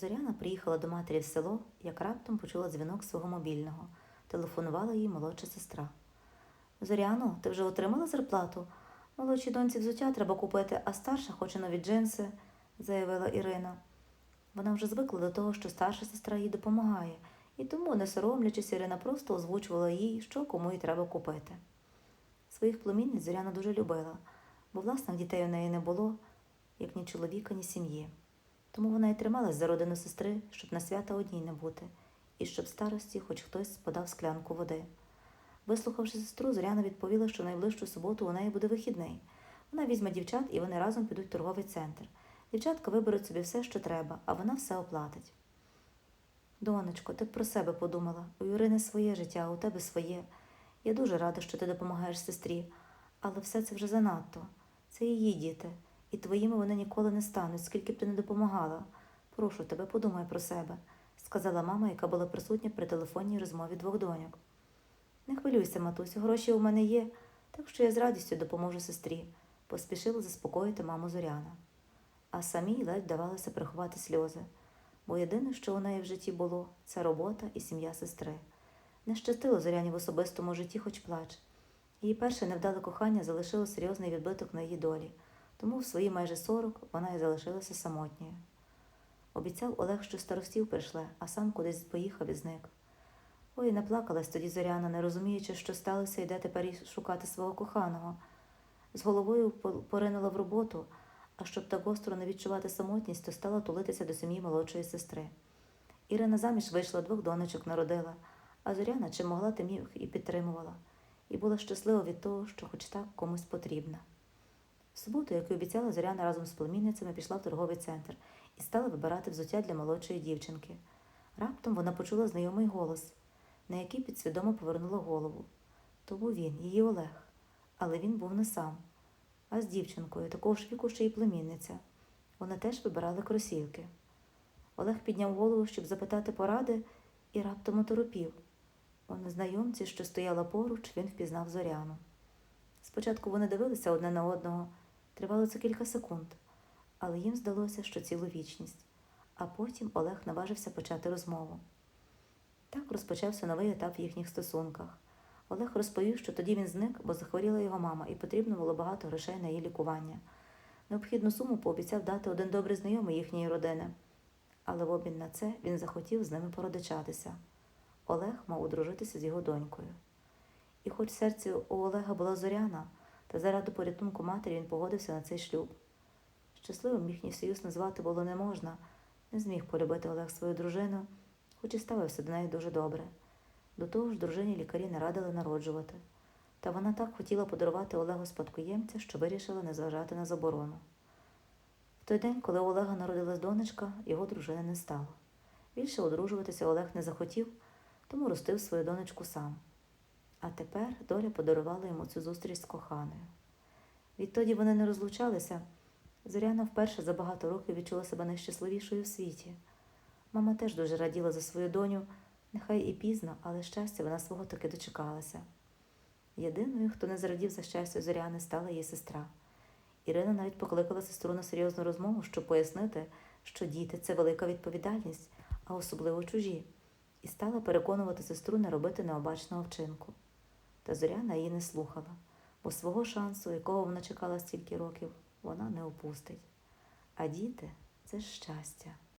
Зоряна приїхала до матері в село, як раптом почула дзвінок свого мобільного. Телефонувала їй молодша сестра. Зоряно, ти вже отримала зарплату? Молодшій доньці взуття треба купити, а старша хоче нові джинси, заявила Ірина. Вона вже звикла до того, що старша сестра їй допомагає, і тому, не соромлячись, Ірина просто озвучувала їй, що кому й треба купити. Своїх племінниць Зоряна дуже любила, бо власних дітей у неї не було, як ні чоловіка, ні сім'ї. Тому вона й трималась за родину сестри, щоб на свята одній не бути, і щоб старості хоч хтось подав склянку води. Вислухавши сестру, Зоряна відповіла, що найближчу суботу у неї буде вихідний. Вона візьме дівчат і вони разом підуть в торговий центр. Дівчатка виберуть собі все, що треба, а вона все оплатить. Донечко, ти б про себе подумала. У Ірини своє життя, а у тебе своє. Я дуже рада, що ти допомагаєш сестрі, але все це вже занадто. Це її діти, і твоїми вони ніколи не стануть, скільки б ти не допомагала. Прошу тебе, подумай про себе, сказала мама, яка була присутня при телефонній розмові двох доньок. Не хвилюйся, матусю, гроші у мене є, так що я з радістю допоможу сестрі, поспішила заспокоїти маму Зоряна. А самій ледь вдавалося приховати сльози, бо єдине, що у неї в житті було, це робота і сім'я сестри. Не щастило Зоряні в особистому житті, хоч плач. Її перше невдале кохання залишило серйозний відбиток на її долі, тому в свої майже сорок вона і залишилася самотньою. Обіцяв Олег, що старостів прийшле, а сам кудись поїхав і зник. Ой, наплакалась тоді Зоряна, не розуміючи, що сталося, йде тепер шукати свого коханого. З головою поринула в роботу, а щоб так гостро не відчувати самотність, то стала тулитися до сім'ї молодшої сестри. Ірина заміж вийшла, двох донечок народила, а Зоряна чим могла, тим їх і підтримувала, і була щаслива від того, що хоч так комусь потрібна. Суботу, як і обіцяла, Зоряна разом з племінницями пішла в торговий центр і стала вибирати взуття для молодшої дівчинки. Раптом вона почула знайомий голос, на який підсвідомо повернула голову. То був він, її Олег, але він був не сам, а з дівчинкою, такого ж віку, що й племінниця. Вони теж вибирали кросівки. Олег підняв голову, щоб запитати поради, і раптом оторопів. У незнайомці, що стояла поруч, він впізнав зоряну. Спочатку вони дивилися одне на одного, тривало це кілька секунд, але їм здалося, що цілу вічність, а потім Олег наважився почати розмову. Так розпочався новий етап в їхніх стосунках. Олег розповів, що тоді він зник, бо захворіла його мама, і потрібно було багато грошей на її лікування. Необхідну суму пообіцяв дати один добрий знайомий їхньої родини, але в обмін на це він захотів з ними породичатися. Олег мав одружитися з його донькою. І хоч в серці у Олега була зоряна, та заради порятунку матері він погодився на цей шлюб. Щасливим їхній союз назвати було не можна, не зміг полюбити Олег свою дружину, хоч і ставився до неї дуже добре. До того ж, дружині лікарі не радили народжувати, та вона так хотіла подарувати Олегу спадкоємця, що вирішила не зважати на заборону. В той день, коли у Олега народилась донечка, його дружини не стало. Більше одружуватися Олег не захотів, тому ростив свою донечку сам. А тепер доля подарувала йому цю зустріч з коханою. Відтоді вони не розлучалися. Зоряна вперше за багато років відчула себе найщасливішою в світі. Мама теж дуже раділа за свою доню, нехай і пізно, але щастя вона свого таки дочекалася. Єдиною, хто не зрадів за щастя Зоряни, стала її сестра. Ірина навіть покликала сестру на серйозну розмову, щоб пояснити, що діти це велика відповідальність, а особливо чужі, і стала переконувати сестру не робити необачного вчинку. Та Зоряна її не слухала, бо свого шансу, якого вона чекала стільки років, вона не опустить. А діти це щастя.